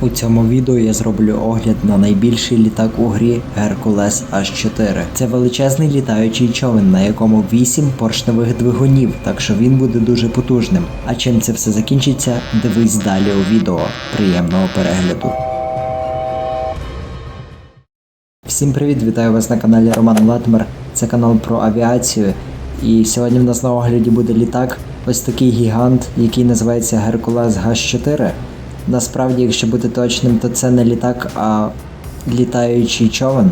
У цьому відео я зроблю огляд на найбільший літак у грі Hercules H4. Це величезний літаючий човен, на якому 8 поршневих двигунів, так що він буде дуже потужним. А чим це все закінчиться, дивись далі у відео. Приємного перегляду. Всім привіт, вітаю вас на каналі Роман Латмер. Це канал про авіацію. І сьогодні в нас на огляді буде літак, ось такий гігант, який називається Hercules H4. Насправді, якщо бути точним, то це не літак, а літаючий човен.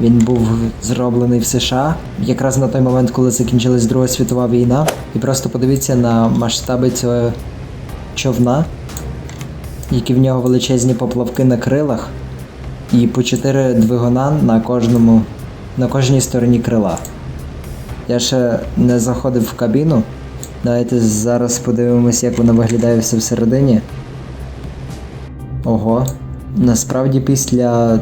Він був зроблений в США якраз на той момент, коли закінчилась Друга світова війна. І просто подивіться на масштаби цього човна, які в нього величезні поплавки на крилах, і по 4 двигуна на кожному, на кожній стороні крила. Я ще не заходив в кабіну. Давайте зараз подивимось, як воно виглядає все всередині. Ого. Насправді після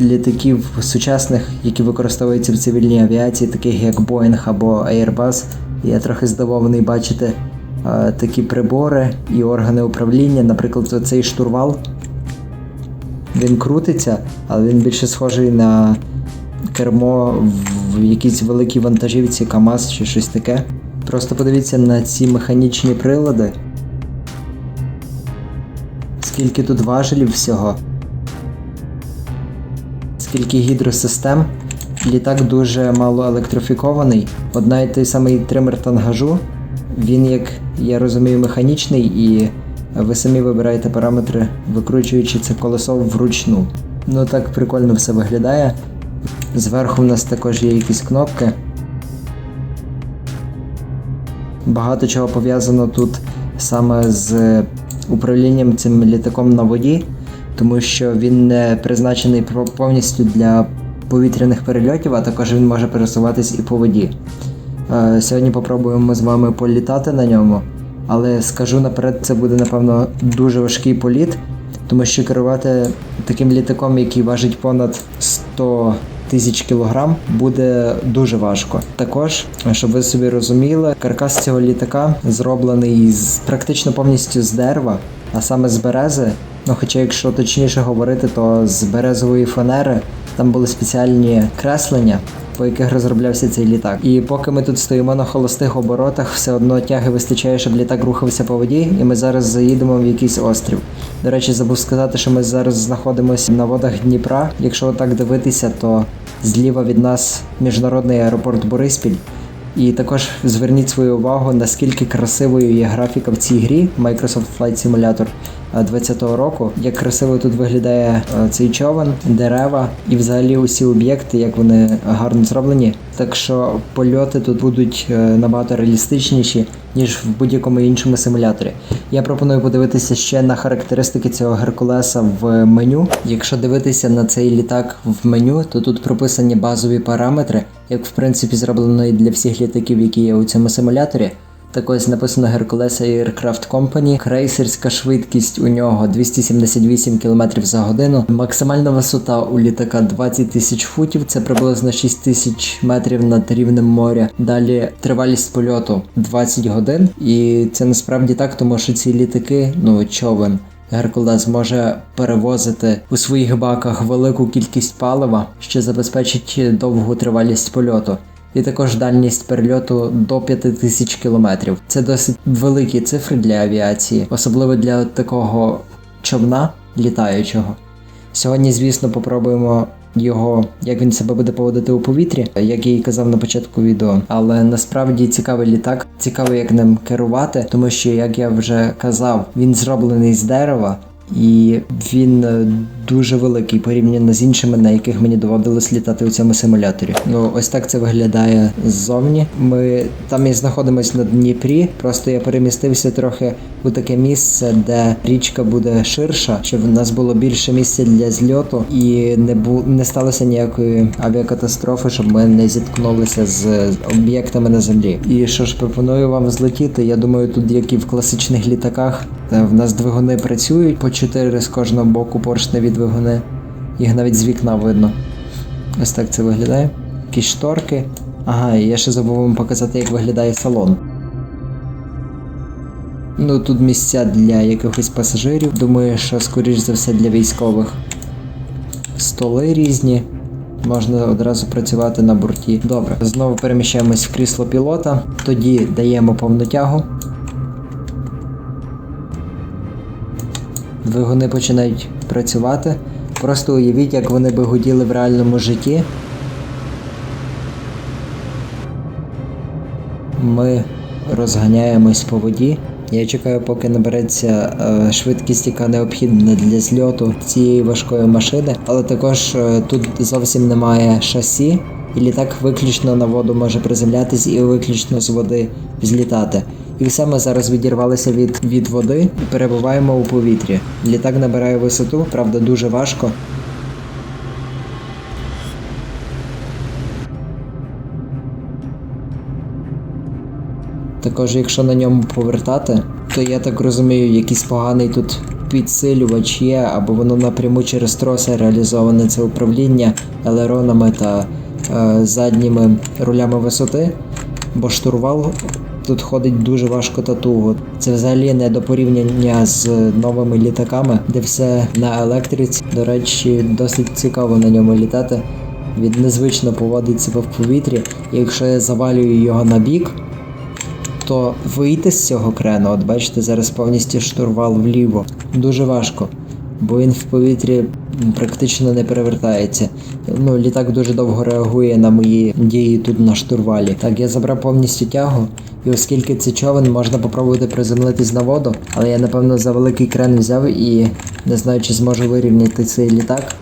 літаків сучасних, які використовуються в цивільній авіації, таких як Boeing або Airbus, я трохи здивований бачити е, такі прибори і органи управління, наприклад, оцей штурвал. Він крутиться, але він більше схожий на кермо в якійсь великій вантажівці КАМАЗ чи щось таке. Просто подивіться на ці механічні прилади. Скільки тут важелів всього. Скільки гідросистем. Літак дуже мало електрифікований. Одна і той самий тример тангажу. Він, як я розумію, механічний, і ви самі вибираєте параметри, викручуючи це колесо вручну. Ну так прикольно все виглядає. Зверху в нас також є якісь кнопки. Багато чого пов'язано тут саме з управлінням цим літаком на воді, тому що він не призначений повністю для повітряних перельотів, а також він може пересуватись і по воді. Е, Сьогодні попробуємо з вами політати на ньому, але скажу наперед, це буде напевно дуже важкий політ, тому що керувати таким літаком, який важить понад 100 тисяч кілограм, буде дуже важко. Також, щоб ви собі розуміли, каркас цього літака зроблений з практично повністю з дерева, а саме з берези. Ну, хоча, якщо точніше говорити, то з березової фанери там були спеціальні креслення, по яких розроблявся цей літак. І поки ми тут стоїмо на холостих оборотах, все одно тяги вистачає, щоб літак рухався по воді, і ми зараз заїдемо в якийсь острів. До речі, забув сказати, що ми зараз знаходимося на водах Дніпра. Якщо так дивитися, то зліва від нас міжнародний аеропорт Бориспіль. І також зверніть свою увагу, наскільки красивою є графіка в цій грі Microsoft Flight Simulator 2020 року. Як красиво тут виглядає е, цей човен, дерева і взагалі усі об'єкти, як вони гарно зроблені. Так що польоти тут будуть е, набагато реалістичніші, ніж в будь-якому іншому симуляторі. Я пропоную подивитися ще на характеристики цього Геркулеса в меню. Якщо дивитися на цей літак в меню, то тут прописані базові параметри, як в принципі зроблено і для всіх літаків, які є у цьому симуляторі. Так ось написано Hercules Aircraft Company. Крейсерська швидкість у нього 278 км за годину. Максимальна висота у літака 20 тисяч футів, це приблизно 6 тисяч метрів над рівнем моря. Далі тривалість польоту 20 годин. І це насправді так, тому що ці літаки, ну човен. Геркулес може перевозити у своїх баках велику кількість палива, що забезпечить довгу тривалість польоту і також дальність перельоту до 5000 км. Це досить великі цифри для авіації, особливо для такого човна літаючого. Сьогодні, звісно, попробуємо його, як він себе буде поводити у повітрі, як я і казав на початку відео. Але насправді цікавий літак, цікаво, як ним керувати, тому що, як я вже казав, він зроблений з дерева. І він дуже великий порівняно з іншими, на яких мені доводилось літати у цьому симуляторі. Ну ось так це виглядає ззовні. Ми там і знаходимося на Дніпрі. Просто я перемістився трохи у таке місце, де річка буде ширша, щоб в нас було більше місця для зльоту, і не бу не сталося ніякої авіакатастрофи, щоб ми не зіткнулися з об'єктами на землі. І що ж пропоную вам злетіти? Я думаю, тут як і в класичних літаках, в нас двигуни працюють по 4 з кожного боку поршневі двигуни. Їх навіть з вікна видно. Ось так це виглядає. Якісь шторки. Ага, і я ще забув вам показати, як виглядає салон. Ну тут місця для якихось пасажирів. Думаю, що скоріш за все для військових. Столи різні. Можна одразу працювати на борті. Добре, знову переміщаємось в крісло пілота. Тоді даємо повну тягу. Двигуни починають працювати. Просто уявіть, як вони би гуділи в реальному житті. Ми розганяємось по воді. Я чекаю, поки набереться е, швидкість, яка необхідна для зльоту цієї важкої машини, але також е, тут зовсім немає шасі, і літак виключно на воду може приземлятись і виключно з води злітати. І ми зараз відірвалися від, від води і перебуваємо у повітрі. Літак набирає висоту, правда, дуже важко. Також, якщо на ньому повертати, то я так розумію, якийсь поганий тут підсилювач є, або воно напряму через троси реалізоване це управління елеронами та е, задніми рулями висоти, бо штурвал тут ходить дуже важко та туго. Це взагалі не до порівняння з новими літаками, де все на електриці. До речі, досить цікаво на ньому літати. Він незвично поводить себе в повітрі, і якщо я завалюю його на бік, то вийти з цього крену, от бачите, зараз повністю штурвал вліво. Дуже важко, бо він в повітрі практично не перевертається. Ну, літак дуже довго реагує на мої дії тут на штурвалі. Так, я забрав повністю тягу, і оскільки це човен, можна попробувати приземлитись на воду, але я напевно за великий крен взяв і не знаю, чи зможу вирівняти цей літак.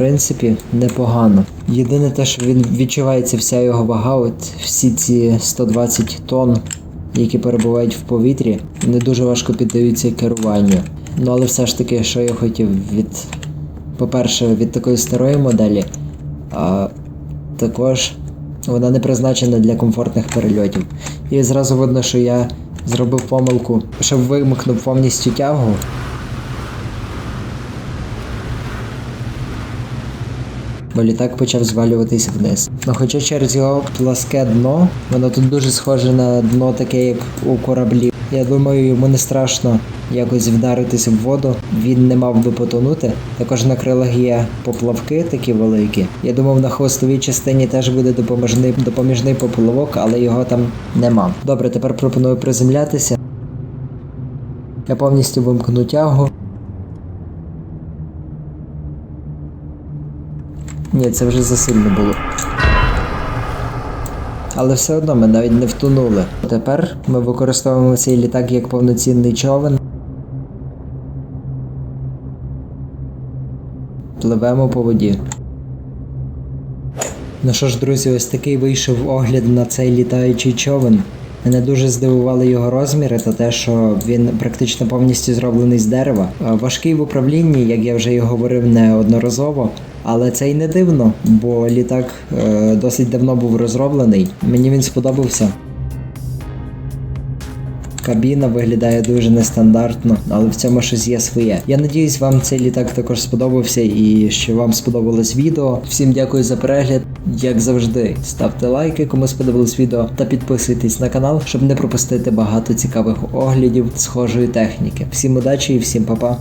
Принципі, непогано. Єдине те, що він відчувається вся його вага, от всі ці 120 тонн, які перебувають в повітрі, не дуже важко піддаються керуванню. Ну але все ж таки, що я хотів від, по-перше, від такої старої моделі, а також вона не призначена для комфортних перельотів. І зразу видно, що я зробив помилку, що вимкнув повністю тягу. Бо літак почав звалюватись вниз. Ну хоча через його пласке дно, воно тут дуже схоже на дно таке, як у кораблі. Я думаю, йому не страшно якось вдаритись в воду. Він не мав би потонути. Також на крилах є поплавки такі великі. Я думав, на хвостовій частині теж буде допоміжний, допоміжний поплавок, але його там нема. Добре, тепер пропоную приземлятися. Я повністю вимкну тягу. Ні, це вже засильно було. Але все одно ми навіть не втонули. Тепер ми використовуємо цей літак як повноцінний човен. Пливемо по воді. Ну що ж, друзі, ось такий вийшов огляд на цей літаючий човен. Мене дуже здивували його розміри та те, що він практично повністю зроблений з дерева. Е, Важкий в управлінні, як я вже і говорив неодноразово. Але це й не дивно, бо літак е, досить давно був розроблений. Мені він сподобався. Кабіна виглядає дуже нестандартно, але в цьому щось є своє. Я надіюсь, вам цей літак також сподобався і що вам сподобалось відео. Всім дякую за перегляд. Як завжди, ставте лайки, кому сподобалось відео, та підписуйтесь на канал, щоб не пропустити багато цікавих оглядів схожої техніки. Всім удачі і всім па-па!